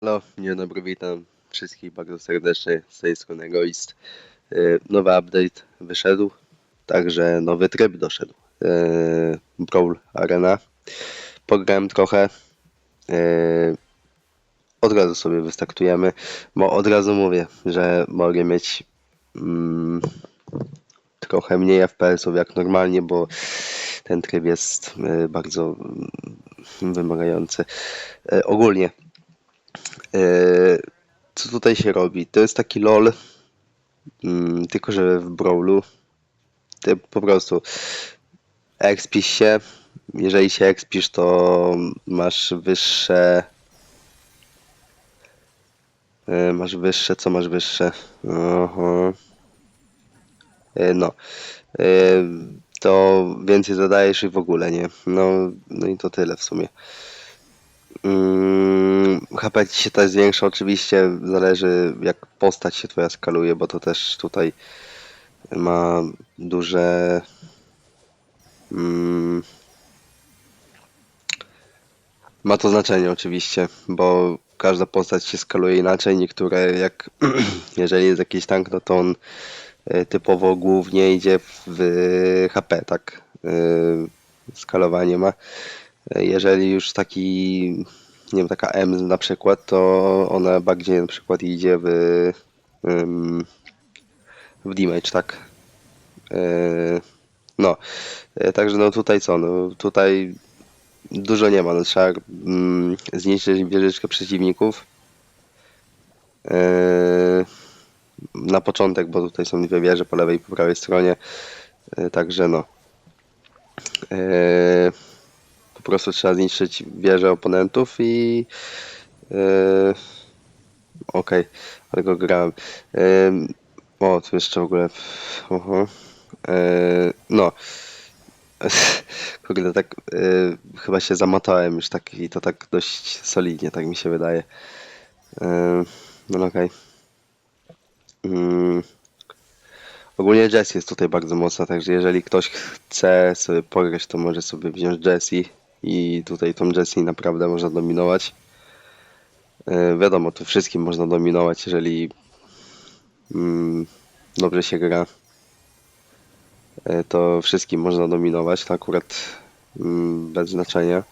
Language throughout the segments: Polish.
Halo, dzień dobry, witam wszystkich bardzo serdecznie z tej strony Egoist. E, Nowy update wyszedł, także nowy tryb doszedł. E, Brawl Arena. Pograłem trochę. E, Od razu sobie wystartujemy, bo od razu mówię, że mogę mieć mm, trochę mniej FPS-ów jak normalnie, bo ten tryb jest bardzo mm, wymagający. Ogólnie co tutaj się robi? To jest taki LOL, mm, tylko że w Brawlu ty po prostu expisz się. Jeżeli się expisz, to masz wyższe. e, Masz wyższe, co masz wyższe? Aha. E, No. E, To więcej zadajesz i w ogóle nie. No, no i to tyle w sumie. Mm, HP ci się też zwiększa oczywiście, zależy jak postać się twoja skaluje, bo to też tutaj ma duże mm, ma to znaczenie oczywiście, bo każda postać się skaluje inaczej, niektóre jak jeżeli jest jakiś tank, no to on e, typowo głównie idzie w HP, tak? E, Skalowanie ma. Jeżeli już taki, nie wiem, taka M na przykład, to ona bardziej na przykład idzie w, w damage, tak? Yy, No, Yy, także no tutaj co, no tutaj dużo nie ma, no trzeba mm, zniszczyć wieżyczkę przeciwników. Yy, Na początek, bo tutaj są dwie wieże po lewej i po prawej stronie, także no. Po prostu trzeba zniszczyć wieżę oponentów i yy, okej, ale go grałem. Yy, o, tu jeszcze w ogóle oho. Yy, no kurde, tak yy, chyba się zamotałem już tak i to tak dość solidnie, tak mi się wydaje. Yy, no okej. Yy. Ogólnie Jessie jest tutaj bardzo mocna, także jeżeli ktoś chce sobie pograć, to może sobie wziąć Jessie i tutaj tą Jessie naprawdę można dominować. E, wiadomo, tu wszystkim można dominować, jeżeli mm, dobrze się gra. E, to wszystkim można dominować, to akurat mm, bez znaczenia.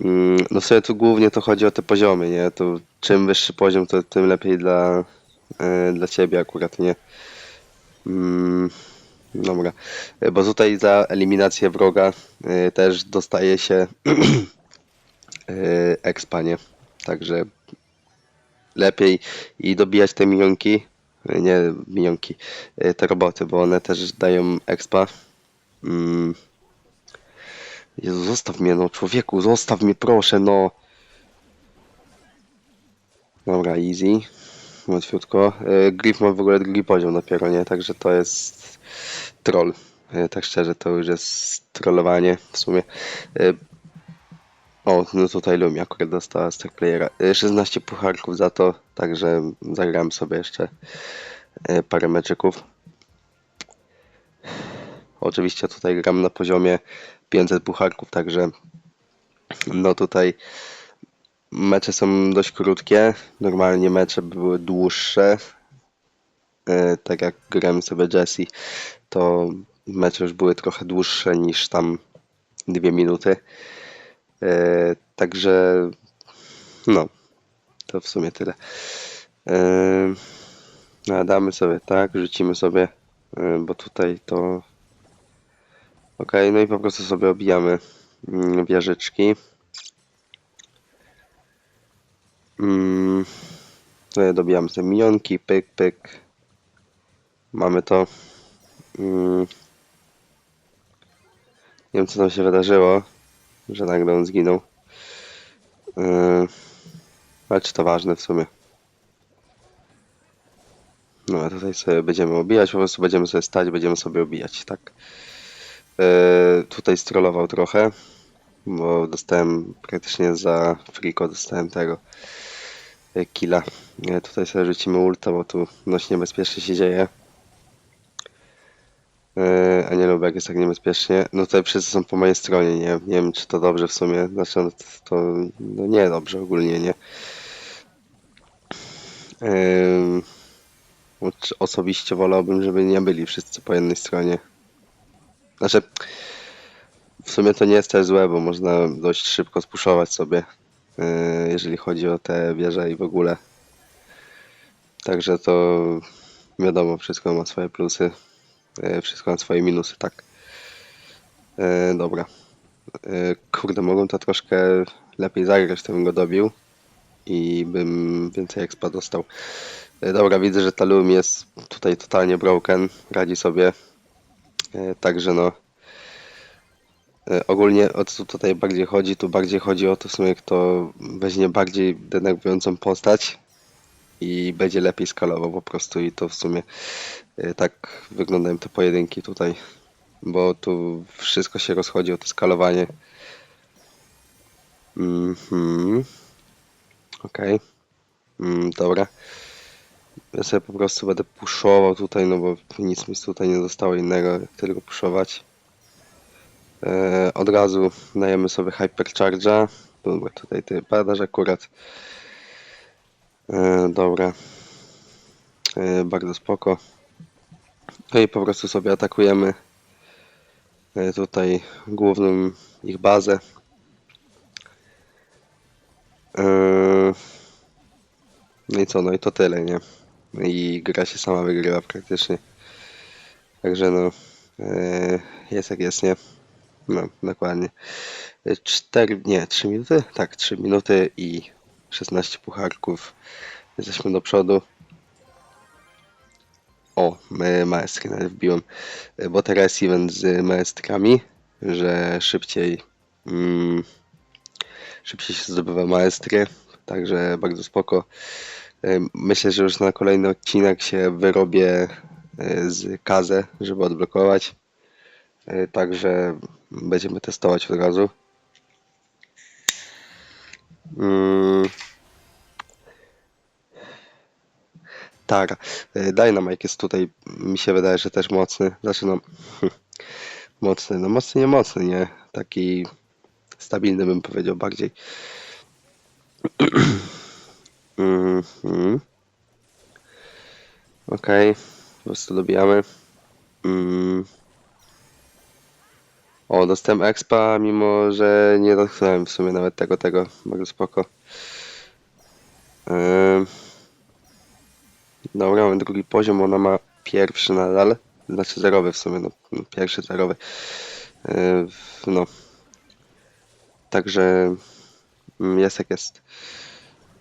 Mm, no sobie tu głównie to chodzi o te poziomy, nie? To czym wyższy poziom, to tym lepiej dla, e, dla ciebie akurat, nie? Dobra. E, Bo tutaj za eliminację wroga e, też dostaje się e, expa, nie? Także lepiej i dobijać te minionki, nie minionki, e, te roboty, bo one też dają expa. Mm. Jezu, zostaw mnie, no człowieku, zostaw mnie proszę, no. Dobra, easy. Łatwiutko. E, Grip ma w ogóle drugi poziom dopiero, nie? Także to jest troll. E, Tak szczerze, to już jest trollowanie w sumie. E, O, no tutaj Lumi akurat dostała z tak playera. E, 16 pucharków za to, także zagram sobie jeszcze e, parę meczyków. Oczywiście tutaj gram na poziomie 500 pucharków, także no tutaj mecze są dość krótkie. Normalnie mecze były dłuższe. E, Tak jak grałem sobie Jessie, to mecze już były trochę dłuższe niż tam dwie minuty. E, Także no, to w sumie tyle. E, no, damy sobie tak, rzucimy sobie, bo tutaj to ok, no i po prostu sobie obijamy mm, wieżyczki. Mm, dobijamy sobie minionki, pyk, pyk. Mamy to. Mm. Nie wiem co tam się wydarzyło, że nagle on zginął. Yy, ale czy to ważne w sumie? No a tutaj sobie będziemy obijać, po prostu będziemy sobie stać, będziemy sobie obijać, tak. Yy, tutaj strollował trochę, bo dostałem praktycznie za friko dostałem tego yy, killa. Yy, tutaj sobie rzucimy ulta, bo tu dość niebezpiecznie się dzieje. E, a nie lubię jak jest tak niebezpiecznie. No tutaj wszyscy są po mojej stronie, nie, nie wiem czy to dobrze w sumie. Znaczy no to, to no nie dobrze ogólnie, nie. Znaczy, Osobiście wolałbym, żeby nie byli wszyscy po jednej stronie. Znaczy, w sumie to nie jest też złe, bo można dość szybko spuszować sobie, yy, jeżeli chodzi o te wieże i w ogóle. Także to wiadomo, wszystko ma swoje plusy, yy, wszystko ma swoje minusy, tak. Yy, dobra. Yy, kurde, mogłem to troszkę lepiej zagrać, to bym go dobił i bym więcej expa dostał. E, Dobra, widzę, że Talum jest tutaj totalnie broken, radzi sobie. E, Także no. e, Ogólnie o co tutaj bardziej chodzi, tu bardziej chodzi o to w sumie kto weźmie bardziej denerwującą postać i będzie lepiej skalował po prostu i to w sumie e, tak wyglądają te pojedynki tutaj, bo tu wszystko się rozchodzi o to skalowanie. Mhm. Okej. Mm, dobra. Ja sobie po prostu będę puszował tutaj, no bo nic mi tutaj nie zostało innego, tylko puszować. E, od razu dajemy sobie Hypercharge'a. Dobra, tutaj ty padasz akurat. E, dobra. E, bardzo spoko. No i po prostu sobie atakujemy e, tutaj główną ich bazę. E, no i co, no i to tyle, nie? I gra się sama wygrywa praktycznie. Także no, jest jak jest, nie? No, dokładnie. E, Cztery, nie, trzy minuty? Tak, trzy minuty i 16 pucharków. Jesteśmy do przodu. O, maestry nawet wbiłem, bo teraz event z maestrami, że szybciej mm, szybciej się zdobywa maestry, także bardzo spoko. Myślę, że już na kolejny odcinek się wyrobię e, z Kazę, żeby odblokować. E, Także będziemy testować od razu. Mm. Tara. E, Dynamite jest tutaj, mi się wydaje, że też mocny. Znaczy no, mocny, no mocny, nie mocny, nie? Taki stabilny bym powiedział bardziej. Mhm. Okej, po prostu dobijamy. Mm. O, dostałem expa, mimo że nie dotknąłem w sumie nawet tego, tego. Bardzo spoko. Dobra, mamy drugi poziom, ona ma pierwszy nadal. Znaczy zerowy w sumie, no pierwszy zerowy. No. Także mm, jest jak jest.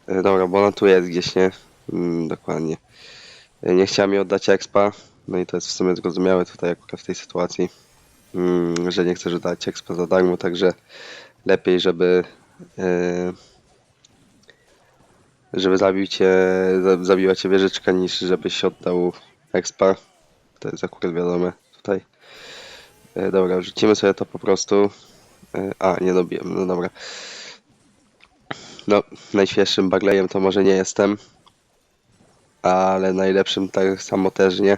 Yy, Dobra, bo ona tu jest gdzieś, nie? Mm, Dokładnie. Yy, Nie chciała mi oddać expa, no i to jest w sumie zrozumiałe tutaj akurat w tej sytuacji, że nie chcesz dać expa za darmo, także lepiej, żeby yy, żeby zabił cię, za- zabiła cię wieżyczka, niż żebyś oddał expa. To jest akurat wiadome tutaj. E, dobra, rzucimy sobie to po prostu. E, a, nie dobiłem, no dobra. No, najświeższym baglejem to może nie jestem, ale najlepszym tak samo też nie.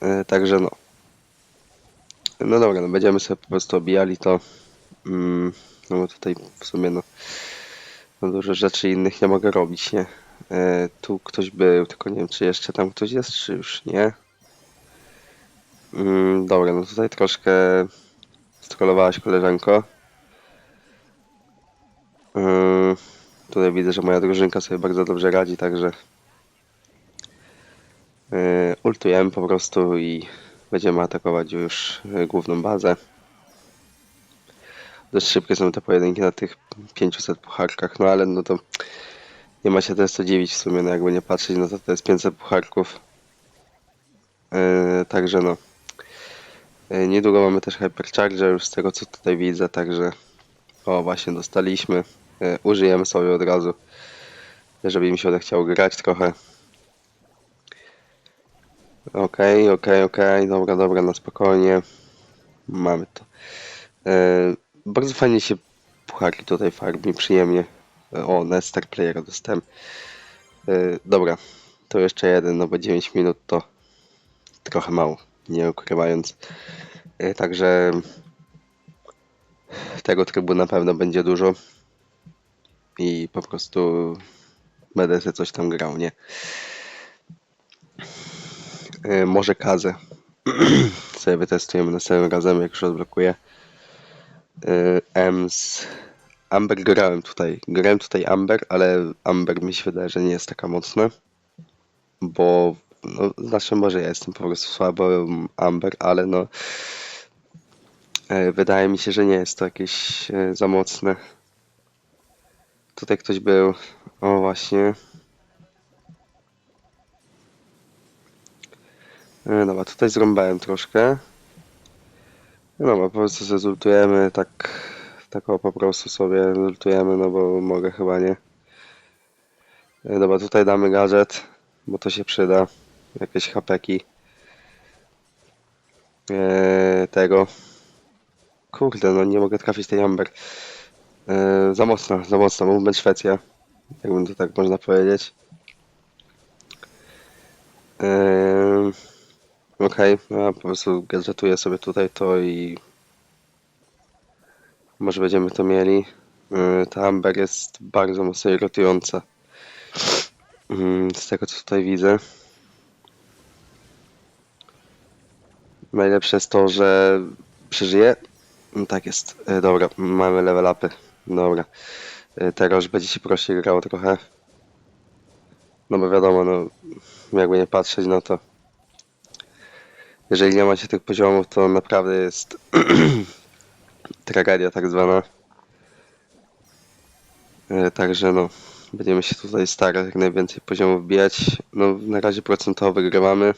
E, także no. No dobra, no będziemy sobie po prostu obijali to. Mm, no bo tutaj w sumie no, no dużo rzeczy innych nie mogę robić, nie? E, tu ktoś był, tylko nie wiem czy jeszcze tam ktoś jest, czy już nie. Mm, dobra, no tutaj troszkę strollowałaś koleżanko. Yy, tutaj widzę, że moja drużynka sobie bardzo dobrze radzi, także yy, ultujemy po prostu i będziemy atakować już yy, główną bazę. Dość szybkie są te pojedynki na tych 500 pucharkach, no ale no to nie ma się też co dziwić w sumie, no jakby nie patrzeć, no to to jest 500 pucharków. Yy, także no. Yy, niedługo mamy też Hypercharger już z tego co tutaj widzę, także o właśnie dostaliśmy. Yy, użyjemy sobie od razu, żeby mi się odechciało grać trochę. Okej, okej, okej, dobra, dobra, na spokojnie. Mamy to. Yy, bardzo fajnie się pucharki tutaj farmi, przyjemnie. O, na Playera dostałem. Yy, dobra, to jeszcze jeden, no bo 9 minut to trochę mało. nie ukrywając. E, Także tego trybu na pewno będzie dużo i po prostu będę sobie coś tam grał, nie? E, Może Kazę sobie wytestujemy następnym razem, jak już odblokuję. E, Ems. Amber grałem tutaj. Grałem tutaj Amber, ale Amber mi się wydaje, że nie jest taka mocna. Bo, no, znaczy może ja jestem po prostu słabo Amber, ale no e, wydaje mi się, że nie jest to jakieś za mocne. Tutaj ktoś był. O właśnie. E, Dobra, tutaj zrąbałem troszkę. No Dobra, po prostu sobie zultujemy, tak, tak po prostu sobie zultujemy, no bo mogę chyba nie. E, Dobra, tutaj damy gadżet, bo to się przyda. Jakieś hapeki. E, tego. Kurde, no nie mogę trafić tej Amber. Za mocno, za mocno. Movement Szwecja. Jakbym to tak można powiedzieć. E, Okej, no ja po prostu gadżetuję sobie tutaj to i może będziemy to mieli. Yy, Ta Amber jest bardzo mocno irytująca. Yy, Z tego co tutaj widzę. Najlepsze jest to, że przeżyje. No Tak jest. Yy, Dobra, mamy level upy. Dobra. Yy, Teraz będzie się prościej grało trochę. No bo wiadomo, no jakby nie patrzeć, no to jeżeli nie macie tych poziomów, to naprawdę jest tragedia tak zwana. E, Także no, będziemy się tutaj starać jak najwięcej poziomów wbijać. No, na razie procentowo wygrywamy.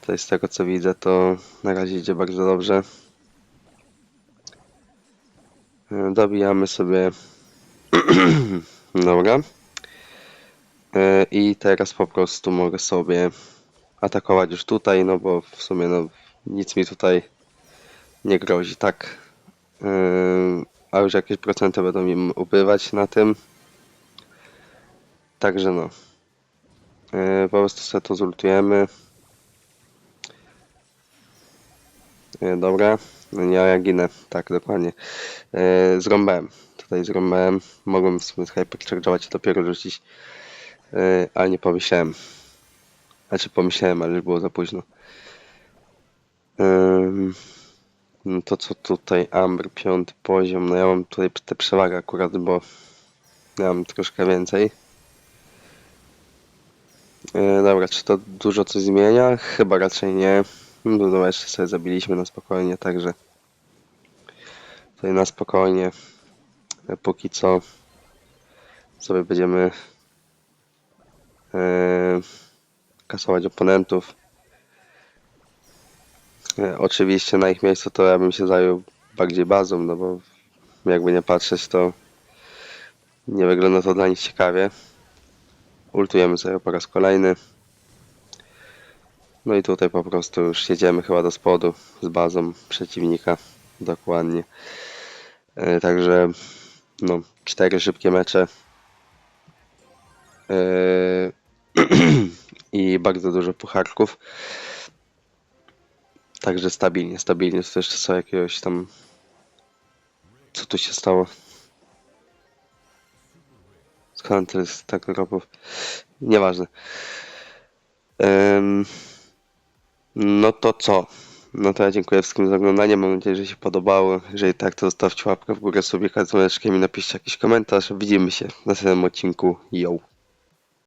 Tutaj z tego co widzę, to na razie idzie bardzo dobrze. E, Dobijamy sobie. Dobra. E, I teraz po prostu mogę sobie atakować już tutaj, no bo w sumie no, nic mi tutaj nie grozi, tak? Yy, a już jakieś procenty będą mi ubywać na tym. Także no. Yy, po prostu sobie to zultujemy. Yy, dobra. No ja, ja ginę, tak dokładnie. Yy, zrąbałem. Tutaj zrąbałem. Mogłem w sumie hypercharge'ować i dopiero rzucić. Yy, ale nie pomyślałem. Znaczy pomyślałem, ale już było za późno. No to co tutaj Amber, piąty poziom. No ja mam tutaj tę przewagę akurat, bo ja mam troszkę więcej. Yy, dobra, czy to dużo coś zmienia? Chyba raczej nie. No dobra, jeszcze sobie zabiliśmy na spokojnie, także tutaj na spokojnie. e, Póki co sobie będziemy yy, kasować oponentów. E, Oczywiście na ich miejscu to ja bym się zajął bardziej bazą, no bo jakby nie patrzeć to nie wygląda to dla nich ciekawie. Ultujemy sobie po raz kolejny. No i tutaj po prostu już jedziemy chyba do spodu z bazą przeciwnika. Dokładnie. E, Także no, cztery szybkie mecze. E, I bardzo dużo pucharków. Także stabilnie, stabilnie. To jeszcze są jakiegoś tam. Co tu się stało? Skąd to jest tak dropów? Nieważne. Ym, no to co? No to ja dziękuję wszystkim za oglądanie. Mam nadzieję, że się podobało. Jeżeli tak, to zostawcie łapkę w górę, sobie z dzwoneczkiem i napiszcie jakiś komentarz. Widzimy się w następnym odcinku. Yo!